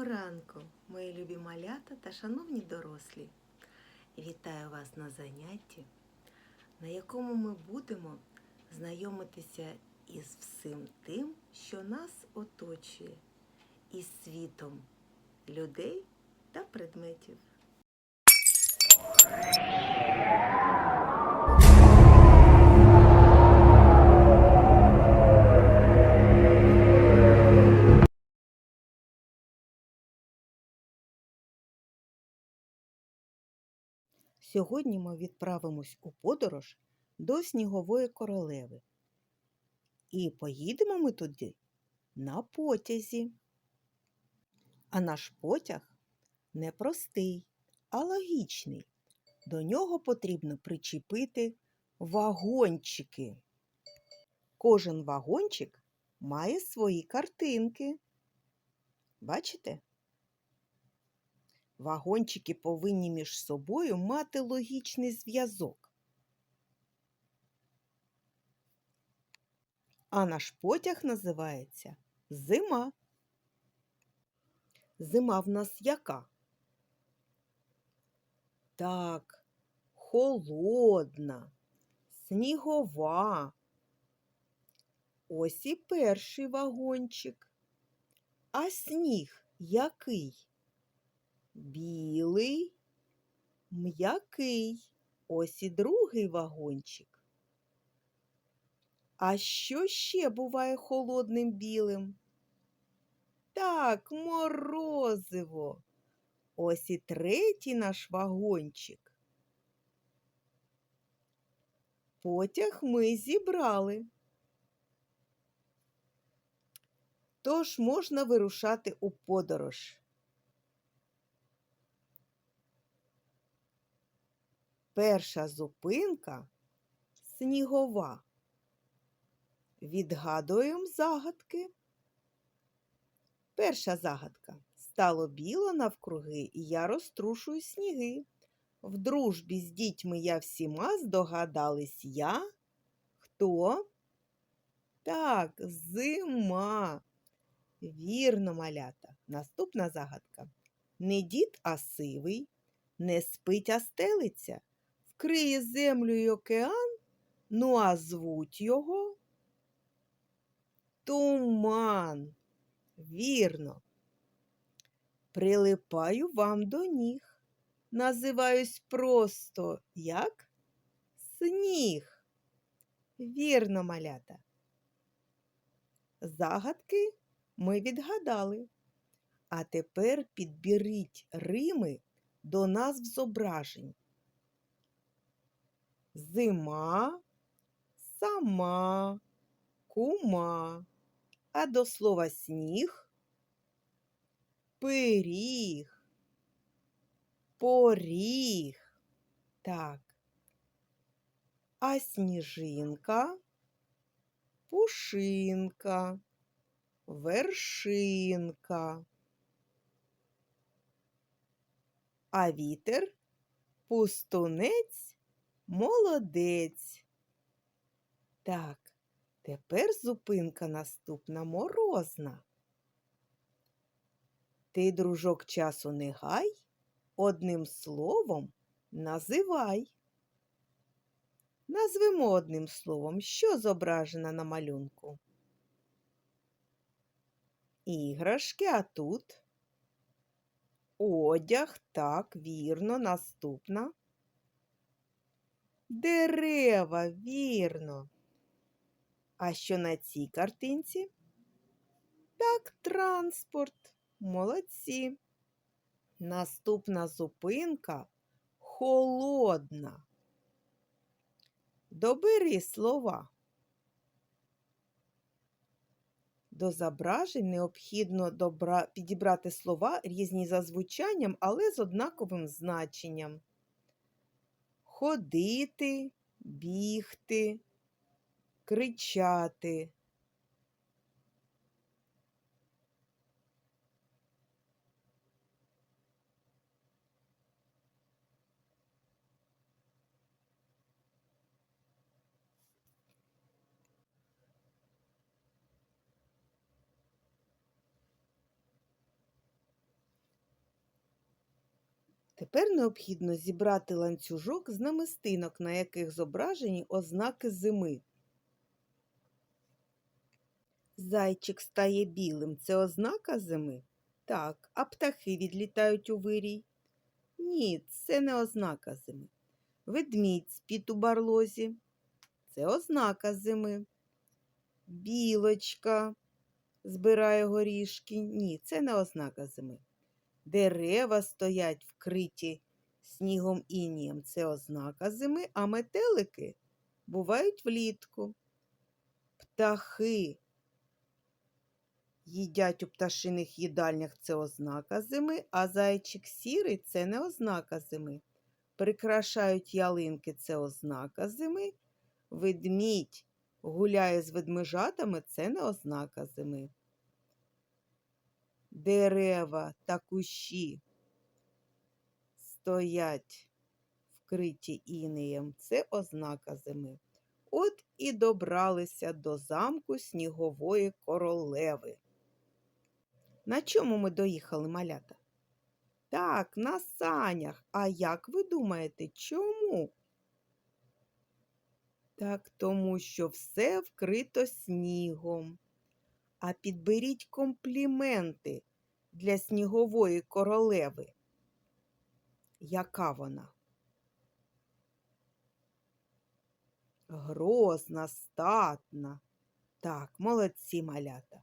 Доброго ранку, мої любі малята та шановні дорослі. Вітаю вас на занятті, на якому ми будемо знайомитися із всім тим, що нас оточує, із світом людей та предметів. Сьогодні ми відправимось у подорож до Снігової королеви. І поїдемо ми туди на потязі. А наш потяг не простий, а логічний. До нього потрібно причепити вагончики. Кожен вагончик має свої картинки. Бачите? Вагончики повинні між собою мати логічний зв'язок. А наш потяг називається зима. Зима в нас яка? Так, холодна, снігова. Ось і перший вагончик. А сніг який? Білий, м'який. Ось і другий вагончик. А що ще буває холодним білим? Так, морозиво. Ось і третій наш вагончик. Потяг ми зібрали. Тож можна вирушати у подорож. Перша зупинка снігова. Відгадуємо загадки. Перша загадка. Стало біло навкруги, і я розтрушую сніги. В дружбі з дітьми я всіма здогадались я. Хто? Так, зима. Вірно, малята. Наступна загадка. Не дід, а сивий, не спить, а стелиться, вкриє землю й океан, ну а звуть його туман. Вірно. Прилипаю вам до ніг. Називаюсь просто як сніг. Вірно, малята. Загадки ми відгадали. А тепер підберіть рими до назв зображень. Зима, сама, кума. А до слова сніг пиріг, поріг. Так. А сніжинка пушинка, вершинка. А вітер пустунець молодець. Так. Тепер зупинка наступна морозна. Ти, дружок, часу не гай, одним словом називай. Назвемо одним словом, що зображено на малюнку. Іграшки, а тут одяг, так, вірно, наступна. Дерева, вірно. А що на цій картинці? Так, транспорт. Молодці. Наступна зупинка холодна. Добери слова. До зображень необхідно добра... підібрати слова різні за звучанням, але з однаковим значенням. Ходити, бігти, кричати. Тепер необхідно зібрати ланцюжок з намистинок, на яких зображені ознаки зими. Зайчик стає білим це ознака зими? Так, а птахи відлітають у вирій? Ні, це не ознака зими. Ведмідь спить у барлозі. Це ознака зими. Білочка збирає горішки. Ні, це не ознака зими. Дерева стоять вкриті снігом інієм. Це ознака зими, а метелики бувають влітку. Птахи їдять у пташиних їдальнях це ознака зими, а зайчик сірий це не ознака зими. Прикрашають ялинки це ознака зими. Ведмідь гуляє з ведмежатами це не ознака зими. Дерева та кущі стоять вкриті інеєм це ознака зими. От і добралися до замку снігової королеви. На чому ми доїхали, малята? Так, на санях. А як ви думаєте, чому? Так, тому що все вкрито снігом. А підберіть компліменти для снігової королеви. Яка вона? Грозна, статна. Так, молодці малята.